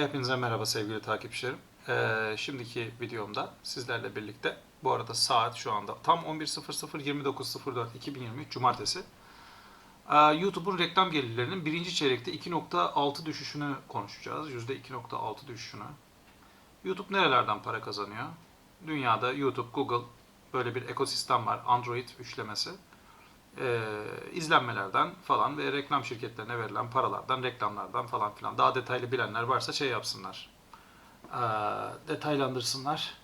Hepinize merhaba sevgili takipçilerim. Ee, şimdiki videomda sizlerle birlikte, bu arada saat şu anda tam 11.00 29.04 2023 Cumartesi. Ee, YouTube'un reklam gelirlerinin birinci çeyrekte 2.6 düşüşünü konuşacağız. %2.6 düşüşünü. YouTube nerelerden para kazanıyor? Dünyada YouTube, Google böyle bir ekosistem var. Android üçlemesi. Ee, izlenmelerden falan ve reklam şirketlerine verilen paralardan, reklamlardan falan filan. Daha detaylı bilenler varsa şey yapsınlar. Ee, detaylandırsınlar.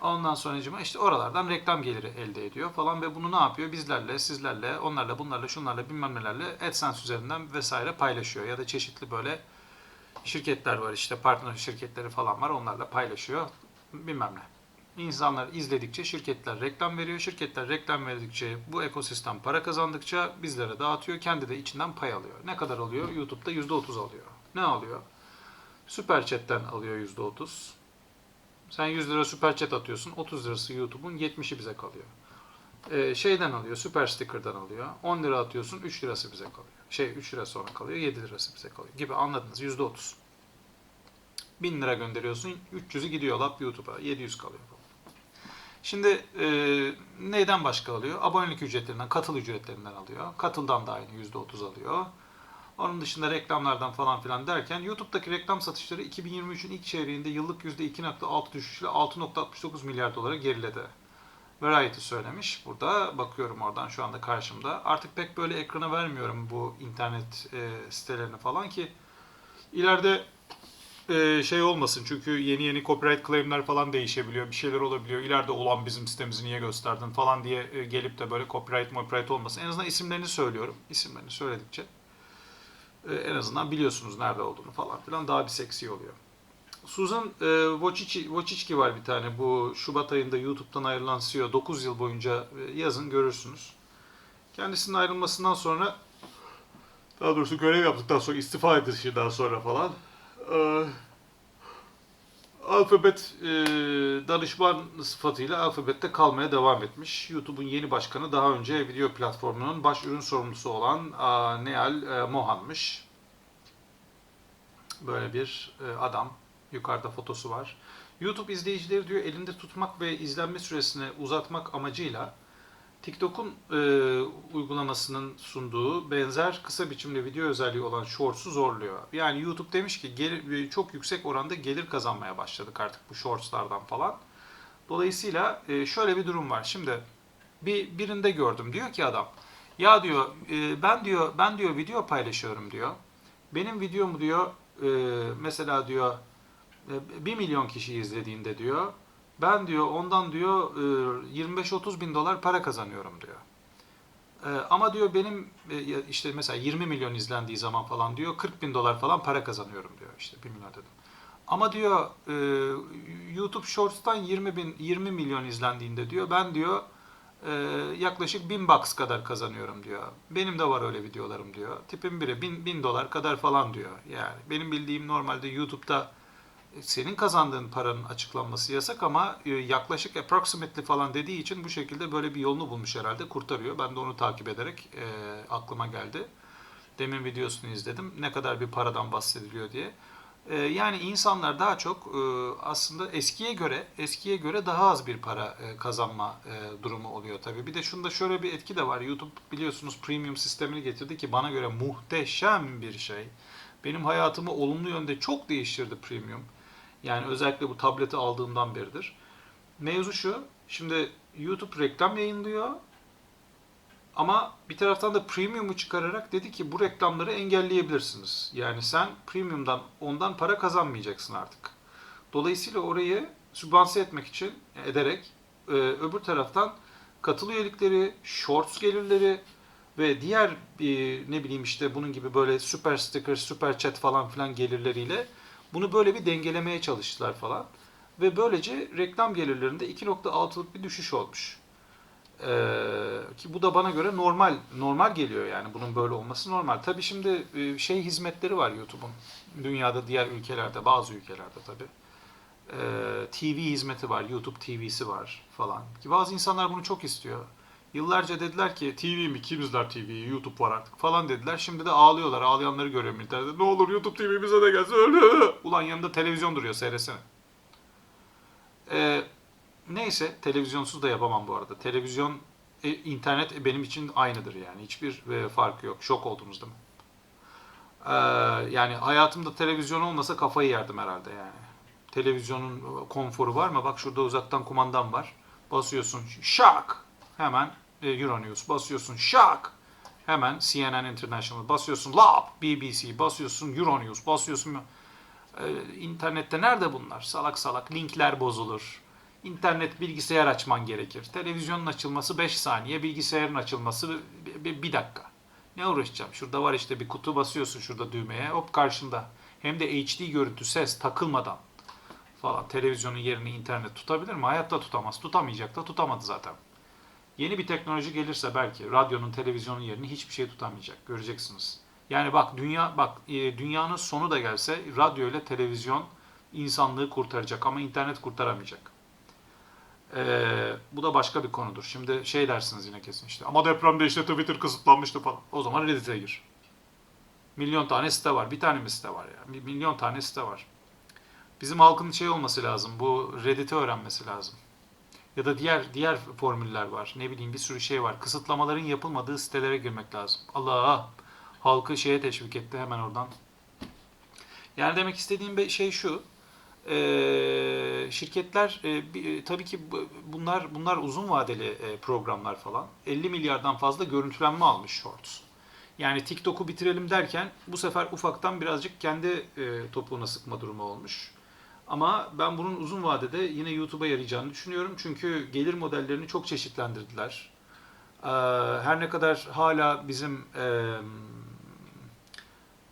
Ondan sonra işte oralardan reklam geliri elde ediyor falan ve bunu ne yapıyor? Bizlerle, sizlerle, onlarla, bunlarla, şunlarla, bilmem nelerle AdSense üzerinden vesaire paylaşıyor. Ya da çeşitli böyle şirketler var işte partner şirketleri falan var onlarla paylaşıyor bilmem ne. İnsanlar izledikçe şirketler reklam veriyor. Şirketler reklam verdikçe bu ekosistem para kazandıkça bizlere dağıtıyor. Kendi de içinden pay alıyor. Ne kadar alıyor? YouTube'da %30 alıyor. Ne alıyor? Süper Chat'ten alıyor %30. Sen 100 lira Süper Chat atıyorsun. 30 lirası YouTube'un 70'i bize kalıyor. Ee, şeyden alıyor, Süper Sticker'dan alıyor. 10 lira atıyorsun, 3 lirası bize kalıyor. Şey 3 lira sonra kalıyor, 7 lirası bize kalıyor gibi anladınız %30. 1000 lira gönderiyorsun, 300'ü gidiyor lap YouTube'a, 700 kalıyor. Şimdi e, neyden başka alıyor? Abonelik ücretlerinden, katıl ücretlerinden alıyor. Katıldan da aynı %30 alıyor. Onun dışında reklamlardan falan filan derken YouTube'daki reklam satışları 2023'ün ilk çeyreğinde yıllık %2.6 düşüşle 6.69 milyar dolara geriledi. Variety söylemiş. Burada bakıyorum oradan şu anda karşımda. Artık pek böyle ekrana vermiyorum bu internet e, sitelerini falan ki ileride e, şey olmasın çünkü yeni yeni copyright claim'ler falan değişebiliyor. Bir şeyler olabiliyor. İleride olan bizim sitemizi niye gösterdin falan diye e, gelip de böyle copyright copyright olmasın. En azından isimlerini söylüyorum. İsimlerini söyledikçe e, en azından biliyorsunuz nerede olduğunu falan filan daha bir seksi oluyor. Susan e, Wojcicki, var bir tane bu Şubat ayında YouTube'dan ayrılan CEO 9 yıl boyunca yazın görürsünüz. Kendisinin ayrılmasından sonra daha doğrusu görev yaptıktan sonra istifa edişinden sonra falan e, Alphabet e, danışman sıfatıyla Alphabet'te kalmaya devam etmiş. YouTube'un yeni başkanı daha önce video platformunun baş ürün sorumlusu olan e, Neal e, Mohan'mış. Böyle bir e, adam. Yukarıda fotosu var. YouTube izleyicileri diyor elinde tutmak ve izlenme süresini uzatmak amacıyla TikTok'un e, uygulamasının sunduğu benzer kısa biçimli video özelliği olan Shorts'u zorluyor. Yani YouTube demiş ki gelir, çok yüksek oranda gelir kazanmaya başladık artık bu Shorts'lardan falan. Dolayısıyla e, şöyle bir durum var. Şimdi bir birinde gördüm diyor ki adam ya diyor e, ben diyor ben diyor video paylaşıyorum diyor. Benim videomu diyor e, mesela diyor 1 milyon kişi izlediğinde diyor ben diyor ondan diyor 25-30 bin dolar para kazanıyorum diyor. E, Ama diyor benim e, işte mesela 20 milyon izlendiği zaman falan diyor 40 bin dolar falan para kazanıyorum diyor işte 1 milyon dedim. Ama diyor e, YouTube Shorts'tan 20 bin 20 milyon izlendiğinde diyor ben diyor e, yaklaşık 1000 bucks kadar kazanıyorum diyor. Benim de var öyle videolarım diyor. Tipim biri 1000 bin dolar kadar falan diyor. Yani benim bildiğim normalde YouTube'da senin kazandığın paranın açıklanması yasak ama e, yaklaşık approximately falan dediği için bu şekilde böyle bir yolunu bulmuş herhalde kurtarıyor. Ben de onu takip ederek e, aklıma geldi. Demin videosunu izledim. Ne kadar bir paradan bahsediliyor diye. E, yani insanlar daha çok e, aslında eskiye göre eskiye göre daha az bir para e, kazanma e, durumu oluyor tabii. Bir de şunda şöyle bir etki de var. YouTube biliyorsunuz premium sistemini getirdi ki bana göre muhteşem bir şey. Benim hayatımı olumlu yönde çok değiştirdi premium. Yani özellikle bu tableti aldığımdan beridir. Mevzu şu, şimdi YouTube reklam yayınlıyor ama bir taraftan da premium'u çıkararak dedi ki bu reklamları engelleyebilirsiniz. Yani sen premium'dan ondan para kazanmayacaksın artık. Dolayısıyla orayı sübvanse etmek için ederek e, öbür taraftan katıl üyelikleri, shorts gelirleri ve diğer e, ne bileyim işte bunun gibi böyle super sticker, super chat falan filan gelirleriyle bunu böyle bir dengelemeye çalıştılar falan. Ve böylece reklam gelirlerinde 2.6'lık bir düşüş olmuş. Ee, ki bu da bana göre normal normal geliyor yani bunun böyle olması normal. Tabi şimdi e, şey hizmetleri var YouTube'un. Dünyada diğer ülkelerde bazı ülkelerde tabi. Ee, TV hizmeti var, YouTube TV'si var falan. Ki bazı insanlar bunu çok istiyor. Yıllarca dediler ki TV mi kim izler TV'yi YouTube var artık falan dediler. Şimdi de ağlıyorlar. Ağlayanları görüyorum internette. Ne olur YouTube TV bize de gelsin. Ulan yanında televizyon duruyor seyresene. Ee, neyse televizyonsuz da yapamam bu arada. Televizyon, e, internet benim için aynıdır yani. Hiçbir e, farkı yok. Şok oldunuz değil mi? Ee, yani hayatımda televizyon olmasa kafayı yerdim herhalde yani. Televizyonun konforu var mı? Bak şurada uzaktan kumandan var. Basıyorsun şak hemen e, Euronews basıyorsun şak hemen CNN International basıyorsun lap BBC basıyorsun Euronews basıyorsun e, internette nerede bunlar? Salak salak linkler bozulur. İnternet bilgisayar açman gerekir. Televizyonun açılması 5 saniye, bilgisayarın açılması 1 dakika. Ne uğraşacağım? Şurada var işte bir kutu basıyorsun şurada düğmeye. Hop karşında. Hem de HD görüntü, ses takılmadan falan. Televizyonun yerini internet tutabilir mi? Hayatta tutamaz. Tutamayacak da tutamadı zaten. Yeni bir teknoloji gelirse belki radyonun, televizyonun yerini hiçbir şey tutamayacak. Göreceksiniz. Yani bak dünya bak e, dünyanın sonu da gelse radyo ile televizyon insanlığı kurtaracak ama internet kurtaramayacak. Ee, bu da başka bir konudur. Şimdi şey dersiniz yine kesin işte. Ama depremde işte Twitter kısıtlanmıştı falan. O zaman Reddit'e gir. Milyon tane site var. Bir tane mi site var ya? Bir milyon tane site var. Bizim halkın şey olması lazım. Bu Reddit'i öğrenmesi lazım. Ya da diğer diğer formüller var. Ne bileyim bir sürü şey var. Kısıtlamaların yapılmadığı sitelere girmek lazım. Allah halkı şeye teşvik etti hemen oradan. Yani demek istediğim bir şey şu. Ee, şirketler e, bi- e, tabii ki bu- bunlar bunlar uzun vadeli e, programlar falan. 50 milyardan fazla görüntülenme almış Shorts. Yani TikTok'u bitirelim derken bu sefer ufaktan birazcık kendi e, topuğuna sıkma durumu olmuş. Ama ben bunun uzun vadede yine YouTube'a yarayacağını düşünüyorum. Çünkü gelir modellerini çok çeşitlendirdiler. Ee, her ne kadar hala bizim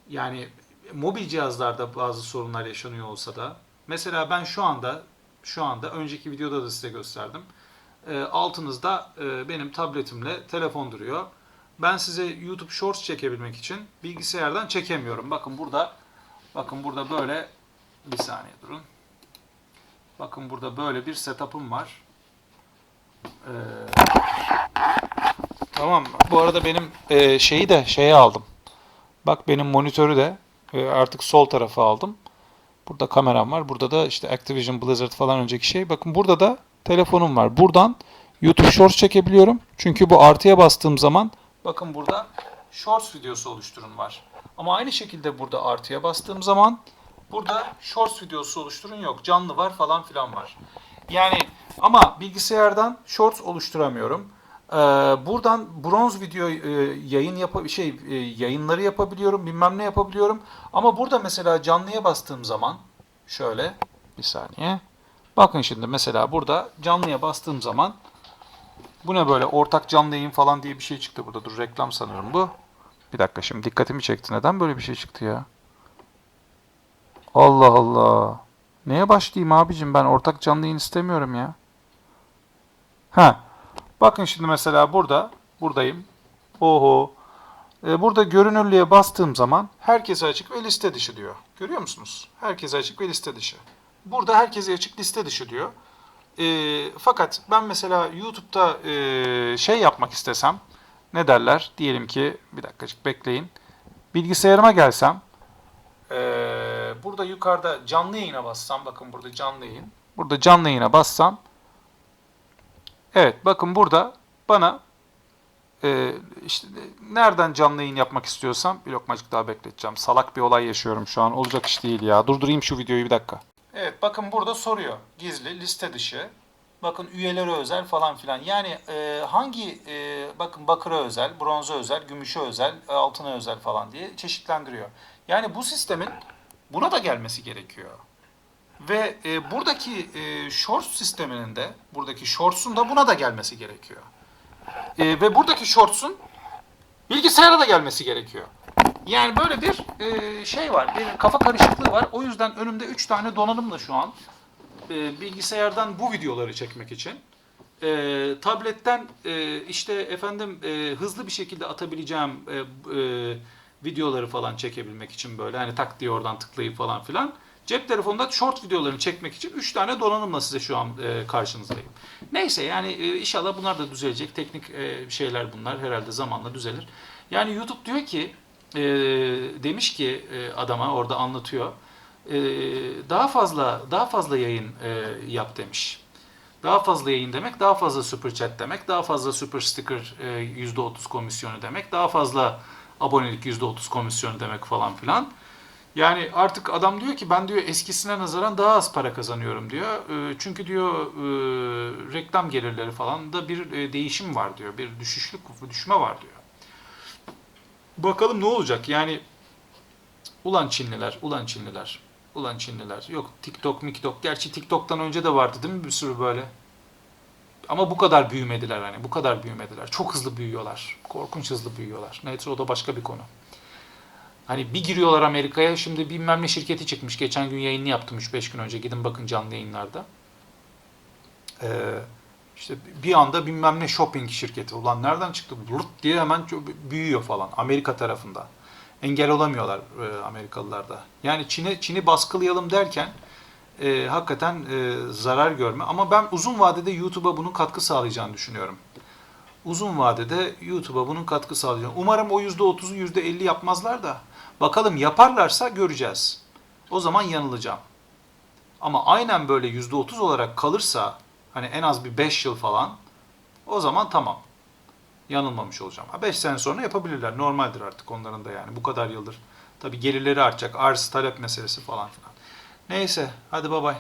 yani mobil cihazlarda bazı sorunlar yaşanıyor olsa da mesela ben şu anda şu anda önceki videoda da size gösterdim. Ee, altınızda e, benim tabletimle telefon duruyor. Ben size YouTube Shorts çekebilmek için bilgisayardan çekemiyorum. Bakın burada bakın burada böyle bir saniye durun. Bakın burada böyle bir setup'ım var. Ee, tamam? Bu arada benim e, şeyi de şeye aldım. Bak benim monitörü de e, artık sol tarafa aldım. Burada kameram var. Burada da işte Activision Blizzard falan önceki şey. Bakın burada da telefonum var. Buradan YouTube Shorts çekebiliyorum. Çünkü bu artıya bastığım zaman bakın burada Shorts videosu oluşturun var. Ama aynı şekilde burada artıya bastığım zaman burada Shorts videosu oluşturun yok. Canlı var falan filan var. Yani ama bilgisayardan Shorts oluşturamıyorum. Ee, buradan bronz video e, yayın yap şey e, yayınları yapabiliyorum, bilmem ne yapabiliyorum. Ama burada mesela canlıya bastığım zaman şöyle bir saniye. Bakın şimdi mesela burada canlıya bastığım zaman bu ne böyle ortak canlı yayın falan diye bir şey çıktı burada. Dur reklam sanırım bu. Bir dakika şimdi dikkatimi çekti. Neden böyle bir şey çıktı ya? Allah Allah. Neye başlayayım abicim ben ortak canlı yayın istemiyorum ya. Ha. Bakın şimdi mesela burada, buradayım. Oho. Ee, burada görünürlüğe bastığım zaman herkese açık ve liste dışı diyor. Görüyor musunuz? Herkese açık ve liste dışı. Burada herkese açık liste dışı diyor. Ee, fakat ben mesela YouTube'da e, şey yapmak istesem ne derler? Diyelim ki bir dakikacık bekleyin. Bilgisayarıma gelsem ee, burada yukarıda canlı yayına bassam bakın burada canlı yayın. Burada canlı yayına bassam Evet bakın burada bana e, işte nereden canlı yayın yapmak istiyorsam bir lokmacık daha bekleteceğim. Salak bir olay yaşıyorum şu an. Olacak iş değil ya. Durdurayım şu videoyu bir dakika. Evet bakın burada soruyor. Gizli, liste dışı. Bakın üyelere özel falan filan. Yani e, hangi e, bakın bakıra özel, bronza özel, gümüşe özel, altına özel falan diye çeşitlendiriyor. Yani bu sistemin buna da gelmesi gerekiyor. Ve e, buradaki e, shorts sisteminin de, buradaki shorts'un da buna da gelmesi gerekiyor. E, ve buradaki shorts'un bilgisayara da gelmesi gerekiyor. Yani böyle bir e, şey var, bir kafa karışıklığı var. O yüzden önümde 3 tane donanımla şu an e, bilgisayardan bu videoları çekmek için. E, tabletten e, işte efendim e, hızlı bir şekilde atabileceğim e, e, videoları falan çekebilmek için böyle hani tak diye oradan tıklayıp falan filan Cep telefonunda short videolarını çekmek için 3 tane donanımla size şu an e, karşınızdayım. Neyse yani e, inşallah bunlar da düzelecek. Teknik e, şeyler bunlar herhalde zamanla düzelir. Yani YouTube diyor ki e, demiş ki e, adama orada anlatıyor. e, daha fazla daha fazla yayın e, yap demiş. Daha fazla yayın demek, daha fazla super chat demek, daha fazla super sticker e, %30 komisyonu demek, daha fazla abonelik %30 komisyonu demek falan filan. Yani artık adam diyor ki ben diyor eskisine nazaran daha az para kazanıyorum diyor. E, Çünkü diyor e, reklam gelirleri falan da bir e, değişim var diyor. Bir düşüşlük, düşme var diyor. Bakalım ne olacak? Yani ulan Çinliler, ulan Çinliler, ulan Çinliler. Yok TikTok, miktok. Gerçi TikTok'tan önce de vardı değil mi bir sürü böyle? Ama bu kadar büyümediler hani. Bu kadar büyümediler. Çok hızlı büyüyorlar. Korkunç hızlı büyüyorlar. Neyse o da başka bir konu. Hani bir giriyorlar Amerika'ya. Şimdi bilmem ne şirketi çıkmış. Geçen gün yayını yaptım 3-5 gün önce. Gidin bakın canlı yayınlarda. Ee, işte bir anda bilmem ne shopping şirketi. Ulan nereden çıktı? bu? Lırt diye hemen büyüyor falan. Amerika tarafında. Engel olamıyorlar e, Amerikalılar da. Yani Çin'i Çin'i baskılayalım derken e, hakikaten e, zarar görme. Ama ben uzun vadede YouTube'a bunun katkı sağlayacağını düşünüyorum. Uzun vadede YouTube'a bunun katkı sağlayacağını. Umarım o %30'u %50 yapmazlar da. Bakalım yaparlarsa göreceğiz. O zaman yanılacağım. Ama aynen böyle %30 olarak kalırsa hani en az bir 5 yıl falan o zaman tamam. Yanılmamış olacağım. 5 sene sonra yapabilirler. Normaldir artık onların da yani. Bu kadar yıldır. Tabii gelirleri artacak. Arz talep meselesi falan filan. Neyse hadi bay bay.